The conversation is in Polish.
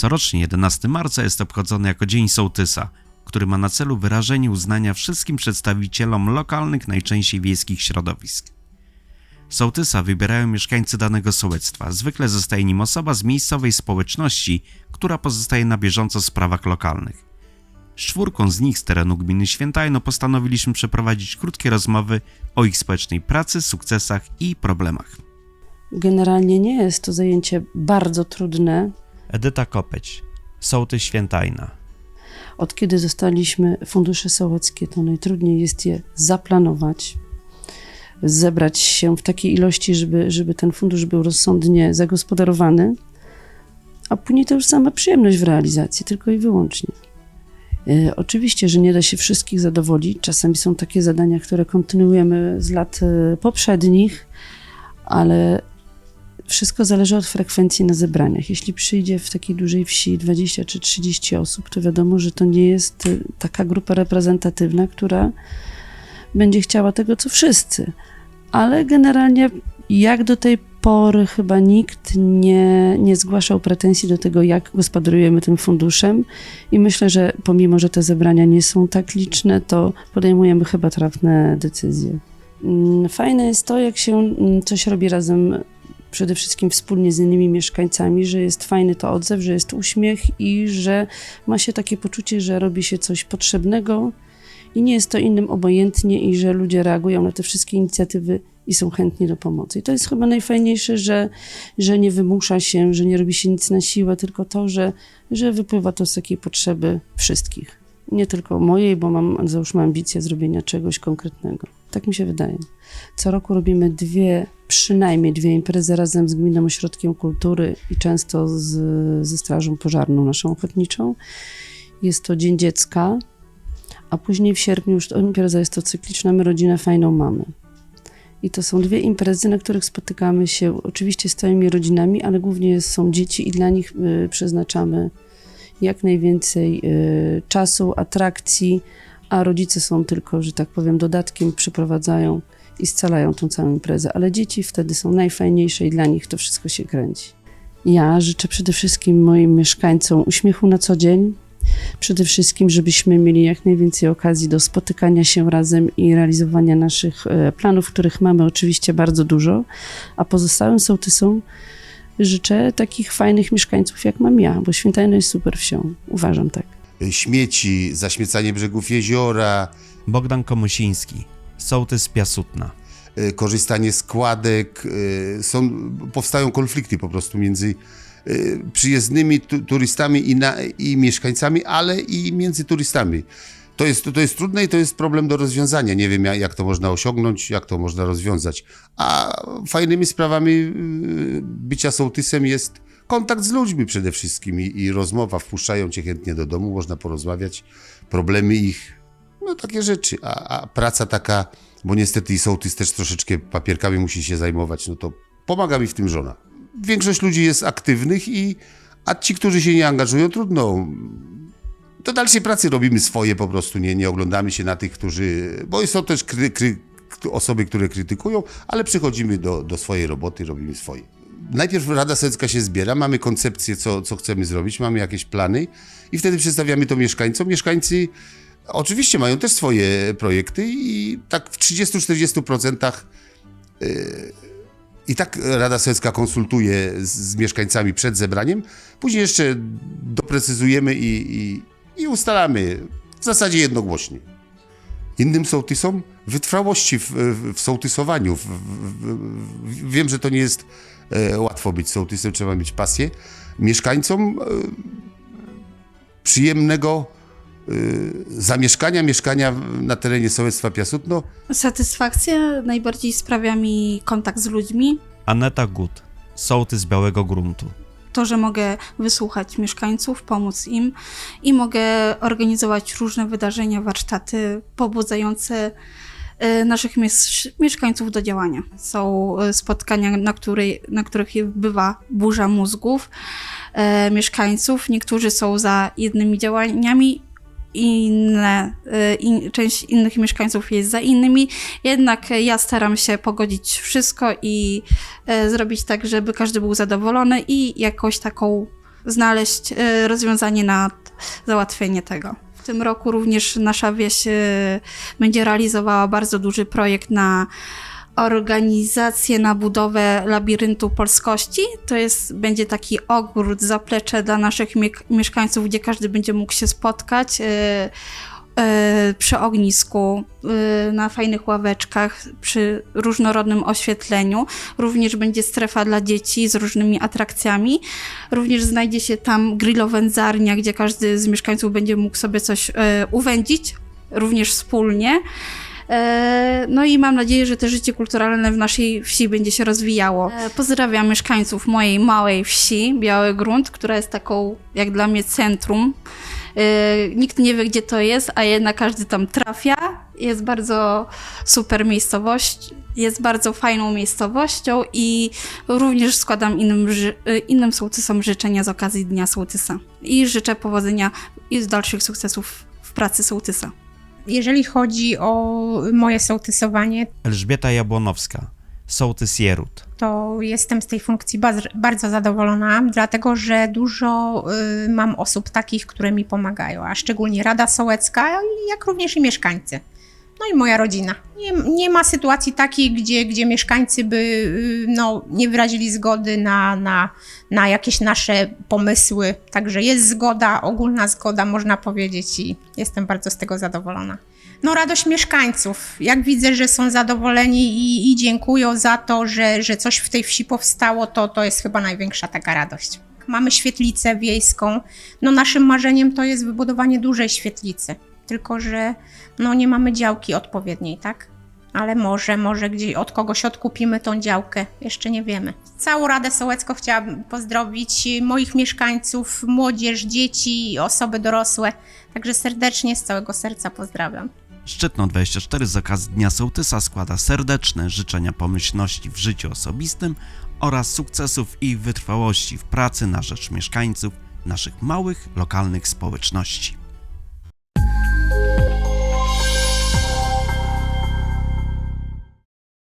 Corocznie 11 marca jest obchodzony jako Dzień Sołtysa, który ma na celu wyrażenie uznania wszystkim przedstawicielom lokalnych, najczęściej wiejskich środowisk. Sołtysa wybierają mieszkańcy danego sołectwa. Zwykle zostaje nim osoba z miejscowej społeczności, która pozostaje na bieżąco w sprawach lokalnych. Z czwórką z nich z terenu gminy Świętajno postanowiliśmy przeprowadzić krótkie rozmowy o ich społecznej pracy, sukcesach i problemach. Generalnie nie jest to zajęcie bardzo trudne. Edyta Kopeć, sołtys Świętajna. Od kiedy zostaliśmy fundusze sołeckie, to najtrudniej jest je zaplanować, zebrać się w takiej ilości, żeby, żeby ten fundusz był rozsądnie zagospodarowany, a później to już sama przyjemność w realizacji, tylko i wyłącznie. E, Oczywiście, że nie da się wszystkich zadowolić. Czasami są takie zadania, które kontynuujemy z lat e, poprzednich, ale wszystko zależy od frekwencji na zebraniach. Jeśli przyjdzie w takiej dużej wsi 20 czy 30 osób, to wiadomo, że to nie jest y, taka grupa reprezentatywna, która będzie chciała tego, co wszyscy. Ale generalnie, jak do tej pory, chyba nikt nie, nie zgłaszał pretensji do tego, jak gospodarujemy tym funduszem. I myślę, że pomimo, że te zebrania nie są tak liczne, to podejmujemy chyba trafne decyzje. Mm, Fajne jest to, jak się mm, coś robi razem przede wszystkim wspólnie z innymi mieszkańcami, że jest fajny to odzew, że jest uśmiech i że ma się takie poczucie, że robi się coś potrzebnego i nie jest to innym obojętnie i że ludzie reagują na te wszystkie inicjatywy i są chętni do pomocy. I to jest chyba najfajniejsze, że, że nie wymusza się, że nie robi się nic na siłę, tylko to, że, że wypływa to z takiej potrzeby wszystkich. Nie tylko mojej, bo mam, załóżmy, ambicję zrobienia czegoś konkretnego. Tak mi się wydaje. Co roku robimy dwie, przynajmniej dwie imprezy razem z Gminnym Ośrodkiem Kultury i często z, ze Strażą Pożarną naszą ochotniczą. Jest to Dzień Dziecka, a później w sierpniu już impreza jest to cykliczna My Rodzinę Fajną Mamy. I to są dwie imprezy, na których spotykamy się oczywiście z całymi rodzinami, ale głównie są dzieci i dla nich y, przeznaczamy jak najwięcej y, czasu, atrakcji, a rodzice są tylko, że tak powiem, dodatkiem, przyprowadzają i scalają tą całą imprezę, ale dzieci wtedy są najfajniejsze i dla nich to wszystko się kręci. Ja życzę przede wszystkim moim mieszkańcom uśmiechu na co dzień, przede wszystkim, żebyśmy mieli jak najwięcej okazji do spotykania się razem i realizowania naszych e, planów, których mamy oczywiście bardzo dużo, a pozostałym sołtysom życzę takich fajnych mieszkańców jak mam ja, bo Świętajno jest super wsią, uważam tak. Śmieci, zaśmiecanie brzegów jeziora, Bogdan Komusiński, sołtys Piasutna. y, korzystanie z składek. y, Są, powstają konflikty po prostu między y, przyjezdnymi tu, turystami i, na, i mieszkańcami, ale i między turystami. To jest, to jest trudne i to jest problem do rozwiązania. Nie wiem, jak, to można osiągnąć, jak to można rozwiązać. A fajnymi sprawami bycia sołtysem jest kontakt z ludźmi przede wszystkim i, i rozmowa. Wpuszczają cię chętnie do domu, można porozmawiać, problemy ich, no takie rzeczy. A, a praca taka, bo niestety i sołtys też troszeczkę papierkami musi się zajmować, no to pomaga mi w tym żona. Większość ludzi jest aktywnych i a ci, którzy się nie angażują, trudno. Do dalszej pracy robimy swoje po prostu, nie, nie oglądamy się na tych, którzy... Bo są też kry, kry, osoby, które krytykują, ale przychodzimy do, do swojej roboty, robimy swoje. Najpierw Rada Sołecka się zbiera, mamy koncepcję, co, co chcemy zrobić, mamy jakieś plany i wtedy przedstawiamy to mieszkańcom. Mieszkańcy oczywiście mają też swoje projekty i tak w 30-40% y, i tak Rada Sołecka konsultuje z, z mieszkańcami przed zebraniem. Później jeszcze doprecyzujemy i, i, i ustalamy w zasadzie jednogłośnie. Innym sołtysom wytrwałości w, w, sołtysowaniu. W, w, w, wiem, że to nie jest e, łatwo być sołtysem, trzeba mieć pasję. Mieszkańcom e, przyjemnego e, zamieszkania, mieszkania na terenie sołectwa Piasutno. Satysfakcję najbardziej sprawia mi kontakt z ludźmi. Aneta Gut, sołtys Białego Gruntu. To, że mogę wysłuchać mieszkańców, pomóc im i mogę organizować różne wydarzenia, warsztaty pobudzające naszych mies- mieszkańców do działania. Są e, spotkania, na, której, na których bywa burza mózgów e, mieszkańców. Niektórzy są za jednymi działaniami, inne, in, część innych mieszkańców jest za innymi, jednak ja staram się pogodzić wszystko i zrobić tak, żeby każdy był zadowolony i jakoś taką znaleźć rozwiązanie na załatwienie tego. W tym roku również nasza wieś e, będzie realizowała bardzo duży projekt na organizację na budowę labiryntu polskości. To jest, będzie taki ogród, zaplecze dla naszych mie- mieszkańców, gdzie każdy będzie mógł się spotkać e, przy ognisku, e, na fajnych ławeczkach, przy różnorodnym oświetleniu. Również będzie strefa dla dzieci z różnymi atrakcjami. Również znajdzie się tam grillowędzarnia, gdzie każdy z mieszkańców będzie mógł sobie coś e, uwędzić, również wspólnie. E, No i mam nadzieję, że to życie kulturalne w naszej wsi będzie się rozwijało. E, Pozdrawiam mieszkańców mojej małej wsi, Biały Grunt, która jest taką, jak dla mnie, centrum. E, Nikt nie wie, gdzie to jest, a jednak każdy tam trafia. Jest bardzo super miejscowość, jest bardzo fajną miejscowością i również składam innym, innym sołtysom życzenia z okazji Dnia Sołtysa. I życzę powodzenia i dalszych sukcesów w pracy sołtysa. Jeżeli chodzi o moje sołtysowanie, Elżbieta Jabłonowska, sołtys Jerut. to jestem z tej funkcji bardzo, zadowolona, dlatego że dużo y, mam osób takich, które mi pomagają, a szczególnie Rada Sołecka, jak również i mieszkańcy. No i moja rodzina. Nie, nie ma sytuacji takiej, gdzie, gdzie mieszkańcy by y, no, nie wyrazili zgody na, na, na jakieś nasze pomysły. Także jest zgoda, ogólna zgoda, można powiedzieć, i jestem bardzo z tego zadowolona. No, radość mieszkańców. Jak widzę, że są zadowoleni i, i dziękują za to, że, że coś w tej wsi powstało, to, to jest chyba największa taka radość. Mamy świetlicę wiejską. No, naszym marzeniem to jest wybudowanie dużej świetlicy. Tylko, że no, nie mamy działki odpowiedniej, tak? Ale może, może gdzieś od kogoś odkupimy tą działkę, jeszcze nie wiemy. Całą Radę Sołecką chciałabym pozdrowić, moich mieszkańców, młodzież, dzieci, osoby dorosłe. Także serdecznie, z całego serca pozdrawiam. Szczytno 24 z okazji Dnia Sołtysa składa serdeczne życzenia pomyślności w życiu osobistym oraz sukcesów i wytrwałości w pracy na rzecz mieszkańców naszych małych, lokalnych społeczności.